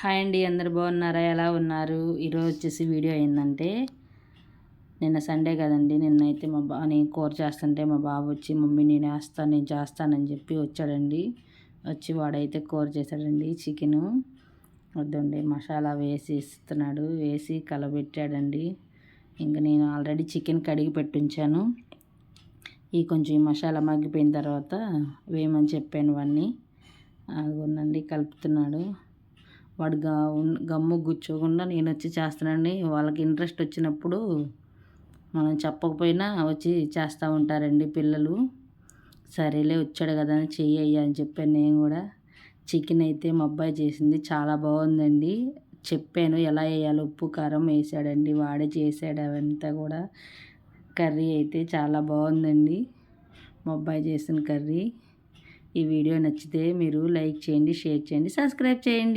Hi అండి అందరు బాగున్నారా? ఎలా ఉన్నారు? ఈరోజు వచ్చేసి వీడియో ఏంటంటే నిన్న సండే కదండి నిన్నైతే మా బా నేను కూర చేస్తుంటే మా బాబు వచ్చి మమ్మీ నేను వేస్తాను నేను చేస్తానని చెప్పి వచ్చాడండి. వచ్చి వాడైతే కూర చేశాడండి చికెను. వద్దండి మసాలా వేసి ఇస్తున్నాడు వేసి కలబెట్టాడండి. ఇంకా నేను ఆల్రెడీ చికెన్ కడిగి పెట్టించాను. ఈ కొంచెం మసాలా మగ్గిపోయిన తర్వాత వేయమని చెప్పాను వాడిని అది కలుపుతున్నాడు. వాడు గమ్ము కూర్చోకుండా నేను వచ్చి చేస్తానండి వాళ్ళకి ఇంట్రెస్ట్ వచ్చినప్పుడు మనం చెప్పకపోయినా వచ్చి చేస్తూ ఉంటారండి పిల్లలు. సరేలే వచ్చాడు కదా అని చెయ్యి అని చెప్పాను నేను కూడా. చికెన్ అయితే మా అబ్బాయి చేసింది చాలా బాగుందండి. చెప్పాను ఎలా వేయాలి ఉప్పు కారం వేసాడండి. వాడే చేసాడు అవంతా కూడా. కర్రీ అయితే చాలా బాగుందండి. మా అబ్బాయి చేసిన కర్రీ. ఈ వీడియో నచ్చితే మీరు లైక్ చేయండి షేర్ చేయండి సబ్స్క్రైబ్ చేయండి.